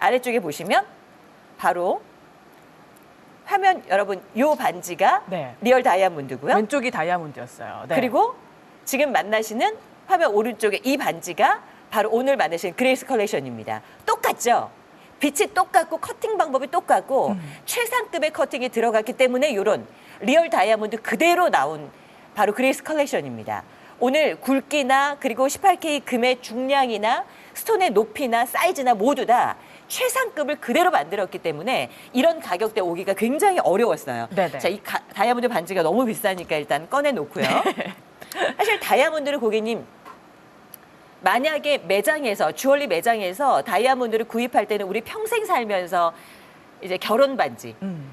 아래쪽에 보시면 바로 화면 여러분 요 반지가 네. 리얼 다이아몬드고요. 왼쪽이 다이아몬드였어요. 네. 그리고 지금 만나시는 화면 오른쪽에 이 반지가 바로 오늘 만나신 그레이스 컬렉션입니다. 똑같죠? 빛이 똑같고 커팅 방법이 똑같고 음. 최상급의 커팅이 들어갔기 때문에 이런 리얼 다이아몬드 그대로 나온 바로 그레이스 컬렉션입니다. 오늘 굵기나 그리고 18K 금의 중량이나 스톤의 높이나 사이즈나 모두 다 최상급을 그대로 만들었기 때문에 이런 가격대 오기가 굉장히 어려웠어요. 네네. 자, 이 가- 다이아몬드 반지가 너무 비싸니까 일단 꺼내놓고요. 네. 사실 다이아몬드를 고객님 만약에 매장에서 주얼리 매장에서 다이아몬드를 구입할 때는 우리 평생 살면서 이제 결혼 반지 음.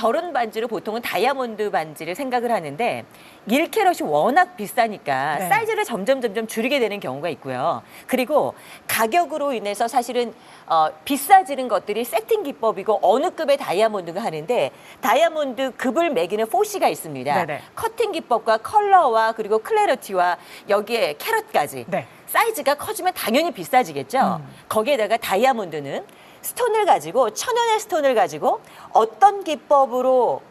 결혼 반지로 보통은 다이아몬드 반지를 생각을 하는데 1캐럿이 워낙 비싸니까 네. 사이즈를 점점 점점 줄이게 되는 경우가 있고요. 그리고 가격으로 인해서 사실은 어, 비싸지는 것들이 세팅 기법이고 어느 급의 다이아몬드가 하는데 다이아몬드 급을 매기는 포시가 있습니다. 네네. 커팅 기법과 컬러와 그리고 클래러티와 여기에 캐럿까지 네. 사이즈가 커지면 당연히 비싸지겠죠. 음. 거기에다가 다이아몬드는 스톤을 가지고 천연의 스톤을 가지고 어떤 기법으로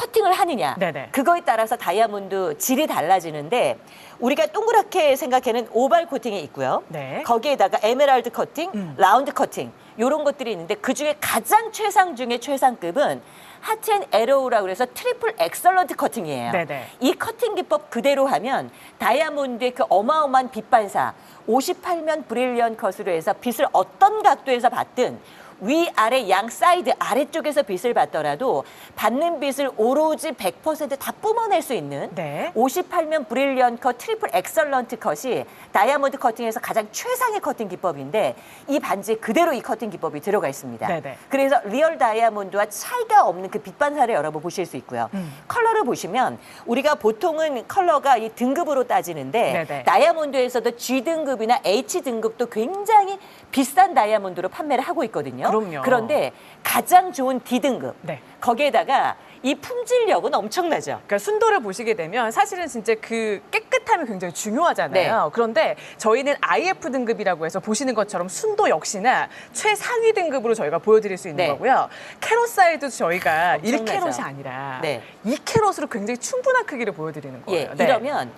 커팅을 하느냐. 네네. 그거에 따라서 다이아몬드 질이 달라지는데 우리가 동그랗게 생각하는 오발 코팅이 있고요. 네. 거기에다가 에메랄드 커팅, 음. 라운드 커팅 이런 것들이 있는데 그 중에 가장 최상 중에 최상급은 하트앤 에로우라고 그래서 트리플 엑설런트 커팅이에요. 네네. 이 커팅 기법 그대로 하면 다이아몬드의 그 어마어마한 빛 반사 58면 브릴리언 컷으로 해서 빛을 어떤 각도에서 받든 위아래 양 사이드 아래쪽에서 빛을 받더라도 받는 빛을 오로지 100%다 뿜어낼 수 있는 네. 58면 브릴리언 컷 트리플 엑설런트 컷이 다이아몬드 커팅에서 가장 최상의 커팅 기법인데 이 반지에 그대로 이 커팅 기법이 들어가 있습니다. 네네. 그래서 리얼 다이아몬드와 차이가 없는 그 빛반사를 여러분 보실 수 있고요. 음. 컬러를 보시면 우리가 보통은 컬러가 이 등급으로 따지는데 네네. 다이아몬드에서도 G 등급이나 H 등급도 굉장히 비싼 다이아몬드로 판매를 하고 있거든요. 그럼요. 그런데 가장 좋은 D 등급 네. 거기에다가 이 품질력은 엄청나죠. 그러니까 순도를 보시게 되면 사실은 진짜 그 깨끗함이 굉장히 중요하잖아요. 네. 그런데 저희는 IF 등급이라고 해서 보시는 것처럼 순도 역시나 최상위 등급으로 저희가 보여드릴 수 있는 네. 거고요. 캐럿 사이도 저희가 엄청나죠. 1캐럿이 아니라 네. 2캐럿으로 굉장히 충분한 크기를 보여드리는 예, 거예요. 네. 이러면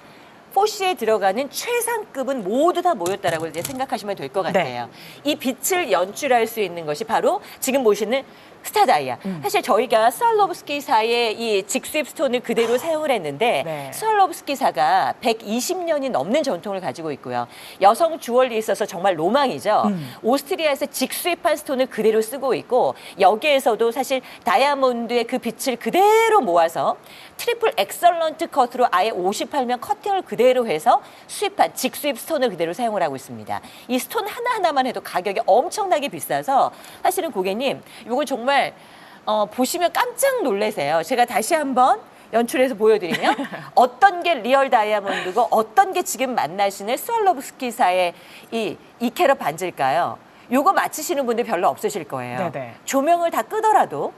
포시에 들어가는 최상급은 모두 다 모였다라고 이제 생각하시면 될것 네. 같아요. 이 빛을 연출할 수 있는 것이 바로 지금 보시는 스타다이아. 음. 사실 저희가 스왈로브스키사의 이 직수입 스톤을 그대로 사용을 했는데 네. 스왈로브스키사가 120년이 넘는 전통을 가지고 있고요. 여성 주얼리에 있어서 정말 로망이죠. 음. 오스트리아에서 직수입한 스톤을 그대로 쓰고 있고 여기에서도 사실 다이아몬드의 그 빛을 그대로 모아서 트리플 엑설런트 컷으로 아예 58면 커팅을 그대로 해서 수입한 직수입 스톤을 그대로 사용을 하고 있습니다. 이 스톤 하나하나만 해도 가격이 엄청나게 비싸서 사실은 고객님 이거 정말 어, 보시면 깜짝 놀라세요. 제가 다시 한번 연출해서 보여드리면 어떤 게 리얼 다이아몬드고 어떤 게 지금 만나시는 스왈로브스키사의 이 이캐럿 반지일까요? 요거 맞히시는 분들 별로 없으실 거예요. 네네. 조명을 다 끄더라도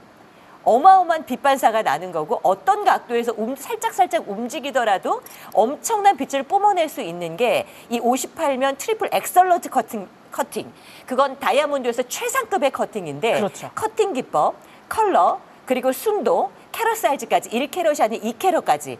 어마어마한 빛 반사가 나는 거고 어떤 각도에서 움- 살짝 살짝 움직이더라도 엄청난 빛을 뿜어낼 수 있는 게 이 58면 트리플 엑설런트 커팅 커팅 그건 다이아몬드에서 최상급의 커팅인데 그렇죠. 커팅 기법 컬러 그리고 순도 캐럿 사이즈까지 1캐럿이 아닌 2캐럿까지